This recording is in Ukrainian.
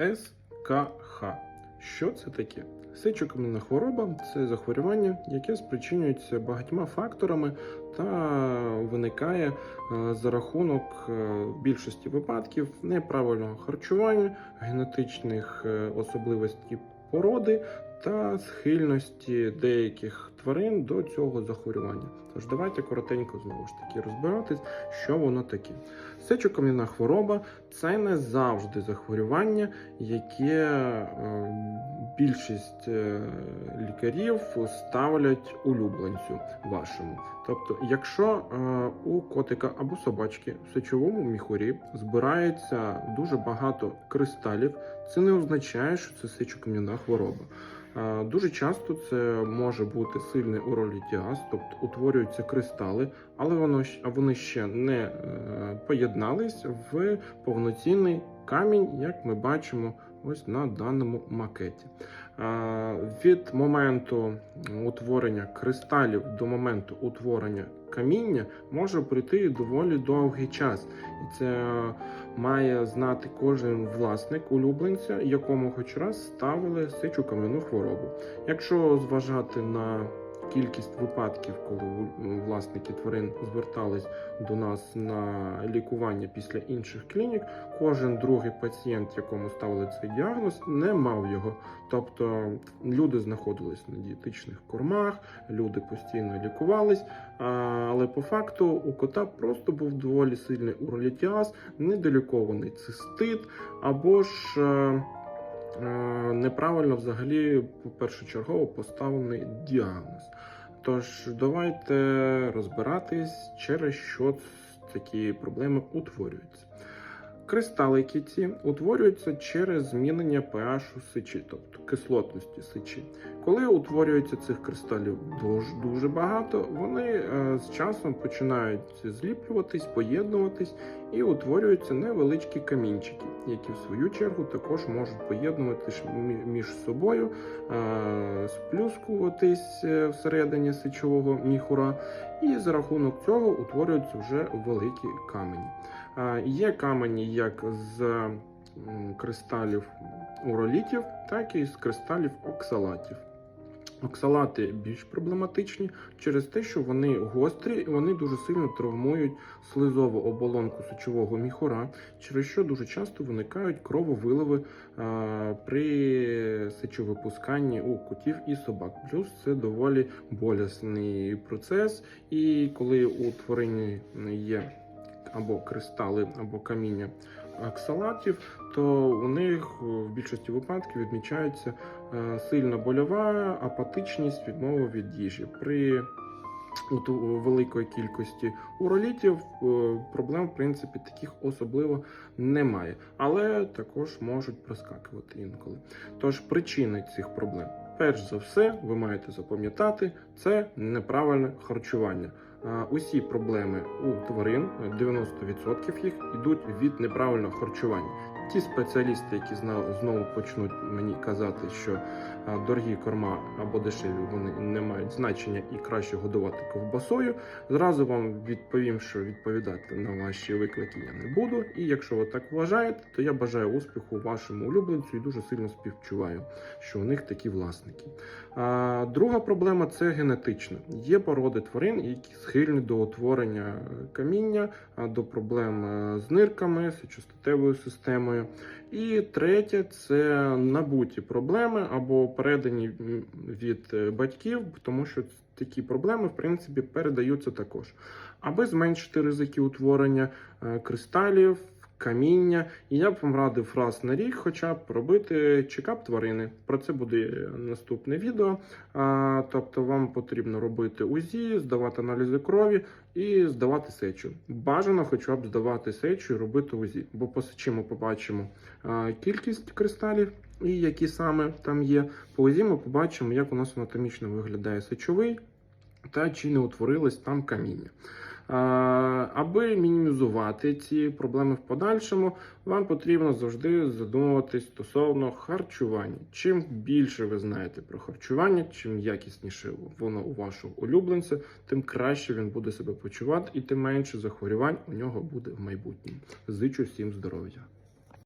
СКХ. Що це таке? Сечокам'яна хвороба це захворювання, яке спричинюється багатьма факторами та виникає е, за рахунок е, в більшості випадків неправильного харчування, генетичних е, особливостей породи та схильності деяких тварин до цього захворювання. Тож давайте коротенько знову ж таки розбиратись, що воно таке. Сечокам'яна хвороба це не завжди захворювання, яке е, більшість е, лікарів ставлять улюбленцю вашому. Тобто, якщо е, у котика або собачки в сечовому міхурі збирається дуже багато кристалів, це не означає, що це сечокам'яна хвороба. Е, Дуже часто це може бути сильний уролітіаз, тобто утворюються кристали, але воно вони ще не е, поєднались в повноцінний камінь, як ми бачимо ось на даному макеті. Від моменту утворення кристалів до моменту утворення каміння може пройти доволі довгий час, і це має знати кожен власник улюбленця, якому хоч раз ставили сичу кам'яну хворобу. Якщо зважати на кількість випадків, коли власники тварин звертались до нас на лікування після інших клінік, кожен другий пацієнт, якому ставили цей діагноз, не мав його. Тобто люди знаходились на дієтичних кормах, люди постійно лікувались, але по факту у кота просто був доволі сильний уролітіаз, недолікований цистит, або ж е, неправильно взагалі першочергово поставлений діагноз. Тож давайте розбиратись, через що такі проблеми утворюються. Кристалики ці утворюються через змінення pH у сечі, тобто кислотності сечі. Коли утворюється цих кристалів дуже, дуже багато, вони е, з часом починають зліплюватись, поєднуватись і утворюються невеличкі камінчики, які в свою чергу також можуть поєднуватись між собою, е, сплюскуватись е, всередині сечового міхура, і за рахунок цього утворюються вже великі камені. Є камені як з кристалів уролітів, так і з кристалів оксалатів. Оксалати більш проблематичні через те, що вони гострі, і вони дуже сильно травмують слизову оболонку сечового міхура, через що дуже часто виникають крововиливи е, при сечовипусканні у котів і собак. Плюс це доволі болісний процес, і коли у тварині є або кристали, або каміння оксалатів, то у них в більшості випадків відмічається е, сильна больова апатичність, відмова від їжі. При у великої кількості уролітів е, проблем, в принципі, таких особливо немає, але також можуть проскакувати інколи. Тож причини цих проблем, перш за все, ви маєте запам'ятати, це неправильне харчування. Усі проблеми у тварин, 90% їх йдуть від неправильного харчування. Ті спеціалісти, які знову почнуть мені казати, що дорогі корма або дешеві вони не мають значення і краще годувати ковбасою. Зразу вам відповім, що відповідати на ваші виклики я не буду. І якщо ви так вважаєте, то я бажаю успіху вашому улюбленцю і дуже сильно співчуваю, що у них такі власники. А, друга проблема це генетична. Є породи тварин, які схильні до утворення каміння, до проблем е, з нирками, сечостатевою системою. І третє це набуті проблеми або передані від е, батьків, тому що такі проблеми в принципі передаються також. Аби зменшити ризики утворення е, кристалів. Каміння, і я б вам радив раз на рік, хоча б робити чекап тварини. Про це буде наступне відео. А, тобто, вам потрібно робити УЗІ, здавати аналізи крові і здавати сечу. Бажано, хоча б здавати сечу і робити УЗІ, бо по сечі ми побачимо а, кількість кристалів і які саме там є. По УЗІ ми побачимо, як у нас анатомічно виглядає сечовий та чи не утворилось там каміння. А, Аби мінімізувати ці проблеми в подальшому, вам потрібно завжди задумуватись стосовно харчування. Чим більше ви знаєте про харчування, чим якісніше воно у вашого улюбленця, тим краще він буде себе почувати і тим менше захворювань у нього буде в майбутньому. Зичу всім здоров'я.